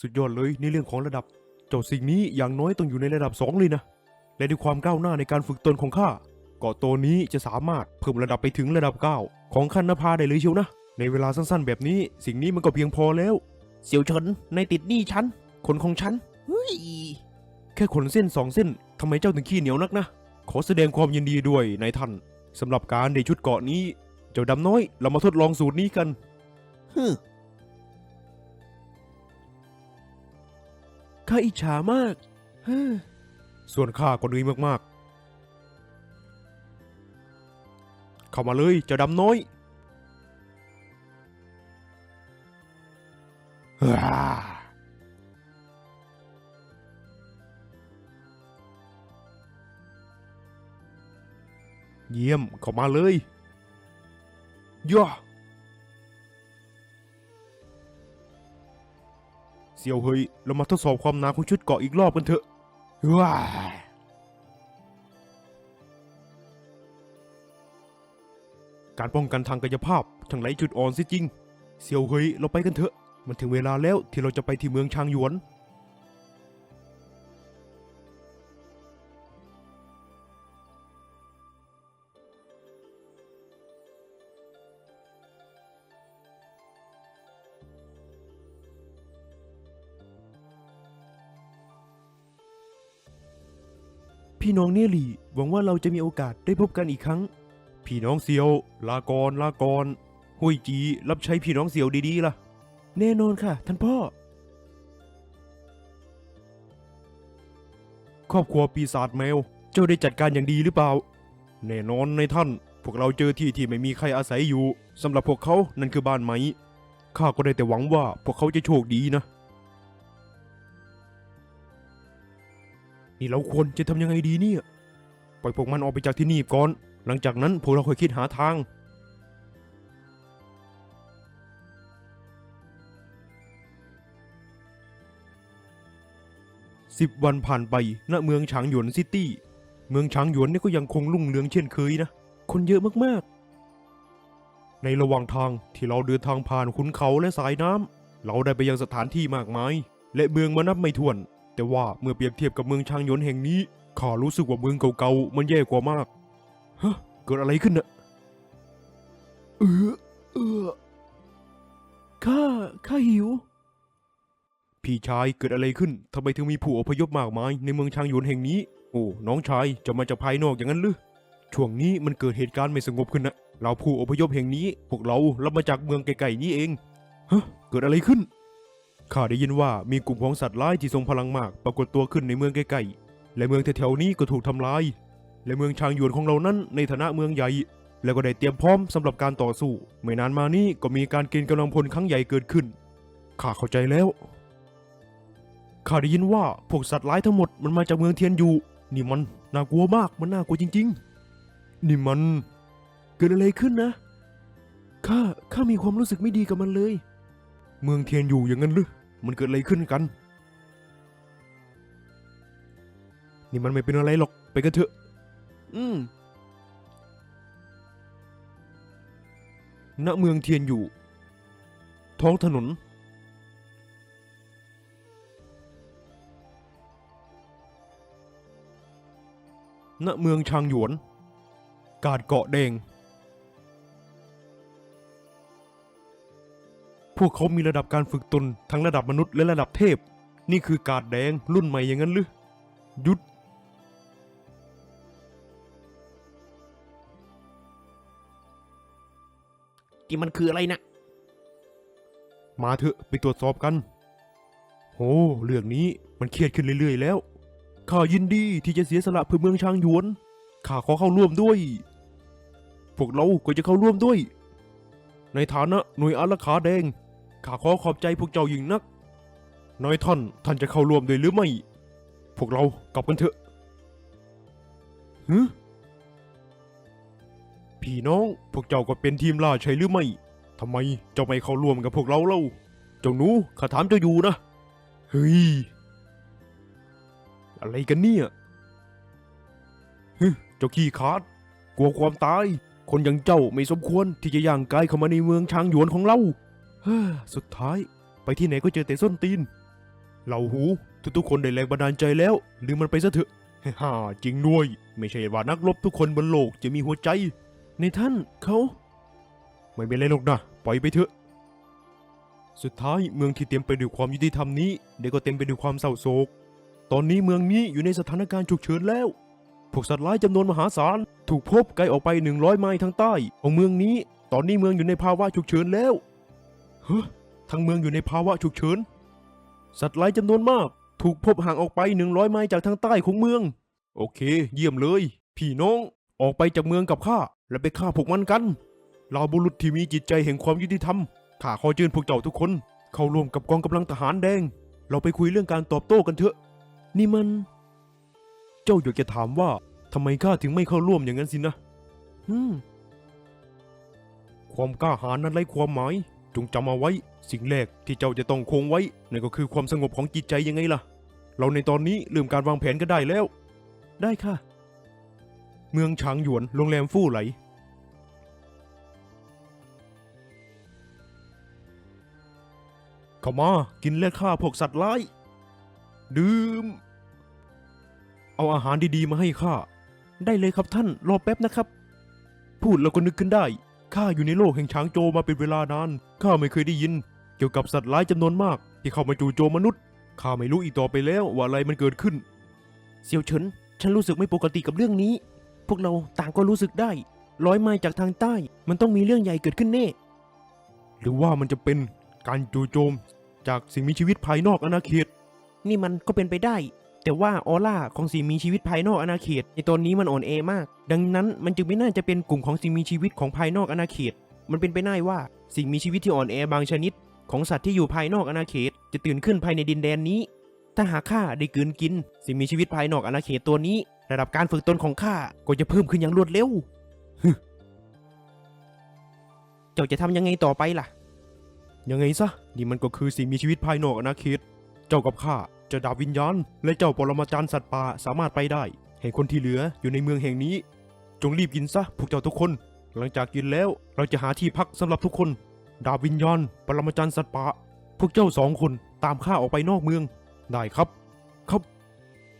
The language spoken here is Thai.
สุดยอดเลยในเรื่องของระดับ เจ้าสิ่งนี้อย่างน้อยต้องอยู่ในระดับสองเลยนะ และด้วยความก้าวหน้าในการฝึกตนของข้าเกาะตัวนี้จะสามารถเพิ่มระดับไปถึงระดับ 9 ของคันนภาได้เลยเชียวนะ ในเวลาสั้นๆ แบบนี้สิ่งนี้มันก็เพียงพอแล้ว เสี่ยวเฉินในติดหนี้ฉันคนของฉันเฮ้ยแค่ขนเส้นสองเส้นทำไมเจ้าถึงขี้เหนียวนักนะ ขอแสดงความยินดีด้วยนายท่านสำหรับการในชุดเกาะนี้ เจ้าดำน้อยเรามาทดลองสูตรนี้กันฮึ ข้าอิจฉามากฮึส่วนข้าก็เหนื่อยมากๆ เข้ามาเลยเจ้าดำน้อยฮ่าเยี่ยมเข้ามาเลยย่า เสี่ยวเฮยเรามาทดสอบความหนาของชุดเกาะอีกรอบกันเถอะว้าการป้องกันทางกายภาพทั้งไรจุดอ่อนสิจริงเสี่ยวเฮยเราไปกันเถอะ มันถึงเวลาแล้วที่เราจะไปที่เมืองชางหยวน พี่น้องเนลี่ หวังว่าเราจะมีโอกาสได้พบกันอีกครั้ง พี่น้องเซียว ลากรลากรหุยจีรับใช้พี่น้องเซียวดีๆล่ะ แน่นอนค่ะ ท่านพ่อ ครอบครัวปีศาจแมว เจ้าได้จัดการอย่างดีหรือเปล่า แน่นอนในท่าน พวกเราเจอที่ที่ไม่มีใครอาศัยอยู่สำหรับพวกเขานั่นคือบ้านไหมข้าก็ได้แต่หวังว่าพวกเขาจะโชคดีนะ นี่เราควรจะทำยังไงดีเนี่ย ปล่อยพวกมันออกไปจากที่นี่ก่อน หลังจากนั้นพวกเราค่อยคิดหาทาง สิบวันผ่านไป ณ เมืองฉางหยวนซิตี้ เมืองฉางหยวนนี่ก็ยังคงรุ่งเรืองเช่นเคยนะ คนเยอะมากๆ ในระหว่างทางที่เราเดินทางผ่านขุนเขาและสายน้ำ เราได้ไปยังสถานที่มากมาย และเมืองมานับไม่ถ้วน แต่ว่าเมื่อเปรียบเทียบกับเมืองชางหยวนแห่งนี้ข้ารู้สึกว่าเมืองเก่าๆมันแย่กว่ามากฮะเกิดอะไรขึ้นน่ะเออเออข้าข้าหิว พี่ชายเกิดอะไรขึ้นทำไมถึงมีผู้อพยพมากมายในเมืองชางหยวนแห่งนี้ โอ้น้องชายจะมาจากภายนอกอย่างนั้นหรือช่วงนี้มันเกิดเหตุการณ์ไม่สงบขึ้นนะเราผู้อพยพแห่งนี้ พวกเรารับมาจากเมืองไกลๆนี้เองฮะเกิดอะไรขึ้น ข้าได้ยินว่ามีกลุ่มของสัตว์ร้ายที่ทรงพลังมากปรากฏตัวขึ้นในเมืองใกล้ๆ และเมืองแถวๆนี้ก็ถูกทำลาย และเมืองชางหยวนของเรานั้นในฐานะเมืองใหญ่ แล้วก็ได้เตรียมพร้อมสำหรับการต่อสู้ ไม่นานมานี้ก็มีการเกณฑ์กำลังพลครั้งใหญ่เกิดขึ้น ข้าเข้าใจแล้ว ข้าได้ยินว่าพวกสัตว์ร้ายทั้งหมดมันมาจากเมืองเทียนอยู่ นี่มันน่ากลัวมากมันน่ากลัวจริง ๆ นี่มันเกิดอะไรขึ้นนะ ข้าข้ามีความรู้สึกไม่ดีกับมันเลย เมืองเทียนอยู่อย่างนั้นหรือ มันเกิดอะไรขึ้นกัน นี่มันไม่เป็นอะไรหรอก ไปกันเถอะ อืม ณ เมืองเทียนอยู่ ท้องถนน ณ เมืองชางหยวน กาดเกาะแดง พวกเขามีระดับการฝึกตนทั้งระดับมนุษย์และระดับเทพ นี่คือกาดแดงรุ่นใหม่อย่างนั้นหรือหยุด ที่มันคืออะไรนะมาเถอะไปตรวจสอบกัน โอ้เรื่องนี้มันเครียดขึ้นเรื่อยๆแล้ว ข้ายินดีที่จะเสียสละเพื่อเมืองชางหยวน ข้าขอเข้าร่วมด้วย พวกเราก็จะเข้าร่วมด้วย ในฐานะหน่วยอารักขาแดง ข้าขอขอบใจพวกเจ้ายิ่งนัก น้อยท่านท่านจะเข้าร่วมด้วยหรือไม่ พวกเรากลับกันเถอะฮึพี่น้องพวกเจ้าก็เป็นทีมล่าใช่หรือไม่ทำไมเจ้าไม่เข้าร่วมกับพวกเราเล่า เจ้าหนูข้าถามเจ้าอยู่นะ เฮ้ย อะไรกันเนี่ยฮึเจ้าขี้ขาด กลัวความตาย คนอย่างเจ้าไม่สมควรที่จะย่างกายเข้ามาในเมืองช้างหยวนของเรา สุดท้าย ไปที่ไหนก็เจอแต่ส้นตีน เหล่าหูทุกๆคนได้แรงบันดาลใจแล้ว ลืมมันไปซะเถอะฮ่าจริงด้วย ไม่ใช่ว่านักรบทุกคนบนโลกจะมีหัวใจ ในท่านเขา ไม่เป็นไรหรอกนะปล่อยไปเถอะ สุดท้ายเมืองที่เต็มไปด้วยความยุติธรรมนี้เด็กก็เต็มไปด้วยความเศร้าโศก ตอนนี้เมืองนี้อยู่ในสถานการณ์ฉุกเฉินแล้ว พวกสัตว์ร้ายจำนวนมหาศาล ถูกพบไกลออกไป 100 ไมล์ทางใต้ของเมืองนี้ ตอนนี้เมืองอยู่ในภาวะฉุกเฉินแล้ว ฮ้ทั้งเมืองอยู่ในภาวะฉุกเฉิน สัตว์ร้ายจำนวนมาก ถูกพบห่างออกไป100ไมล์จากทางใต้ของเมือง โอเค เยี่ยมเลย พี่น้อง ออกไปจากเมืองกับข้า และไปฆ่าพวกมันกันเหล่าบุรุษที่มีจิตใจแห่งความยุติธรรม ข้าขอเชิญพวกเจ้าทุกคน เข้าร่วมกับกองกำลังทหารแดง เราไปคุยเรื่องการตอบโต้กันเถอะ นี่มัน เจ้าอยากจะถามว่าทำไมข้าถึงไม่เข้าร่วมอย่างนั้นสินะ อืม ความกล้าหาญนั้นไร้ความหมาย จงจำเอาไว้ สิ่งแรกที่เจ้าจะต้องคงไว้นั่นก็คือความสงบของจิตใจยังไงล่ะ เราในตอนนี้เริ่มการวางแผนก็ได้แล้ว ได้ค่ะ เมืองฉางหยวนโรงแรมฟู่ไหล เข้ามา กินและฆ่าพวกสัตว์ร้าย ดื่ม เอาอาหารดีๆมาให้ข้า ได้เลยครับท่าน รอแป๊บนะครับ พูดแล้วก็นึกขึ้นได้ ข้าอยู่ในโลกแห่งช้างโจมาเป็นเวลานาน ข้าไม่เคยได้ยิน เกี่ยวกับสัตว์ร้ายจำนวนมาก ที่เข้ามาจู่โจมมนุษย์ ข้าไม่รู้อีกต่อไปแล้วว่าอะไรมันเกิดขึ้นเสี่ยวเฉิน ฉันรู้สึกไม่ปกติกับเรื่องนี้ พวกเราต่างก็รู้สึกได้ ร้อยไมล์จากทางใต้ มันต้องมีเรื่องใหญ่เกิดขึ้นแน่ หรือว่ามันจะเป็นการจู่โจม จากสิ่งมีชีวิตภายนอกอาณาเขต นี่มันก็เป็นไปได้ แต่ว่าออร่าของสิ่งมีชีวิตภายนอกอาณาเขตในตอนนี้มันอ่อนแอมาก ดังนั้นมันจึงไม่น่าจะเป็นกลุ่มของสิ่งมีชีวิตของภายนอกอาณาเขต มันเป็นไปได้ว่าสิ่งมีชีวิตที่อ่อนแอบางชนิด ของสัตว์ที่อยู่ภายนอกอาณาเขต จะตื่นขึ้นภายในดินแดนนี้ ถ้าหากข้าได้กืนกิน สิ่งมีชีวิตภายนอกอาณาเขตตัวนี้ ระดับการฝึกตนของข้าก็จะเพิ่มขึ้นอย่างรวดเร็วเจ้าจะทำยังไงต่อไปล่ะ ยังไงซะนี่มันก็คือสิ่งมีชีวิตภายนอกอาณาเขต เจ้ากับข้า เจะดาบวิญญาณ และเจ้าปรมาจารย์สัตว์ป่าสามารถไปได้ เห้คนที่เหลืออยู่ในเมืองแห่งนี้ จงรีบกินซะพวกเจ้าทุกคน หลังจากกินแล้วเราจะหาที่พักสำหรับทุกคน ดาบวิญญาณ ปรมาจารย์สัตว์ป่าพวกเจ้าสองคนตามข้าออกไปนอกเมือง ได้ครับ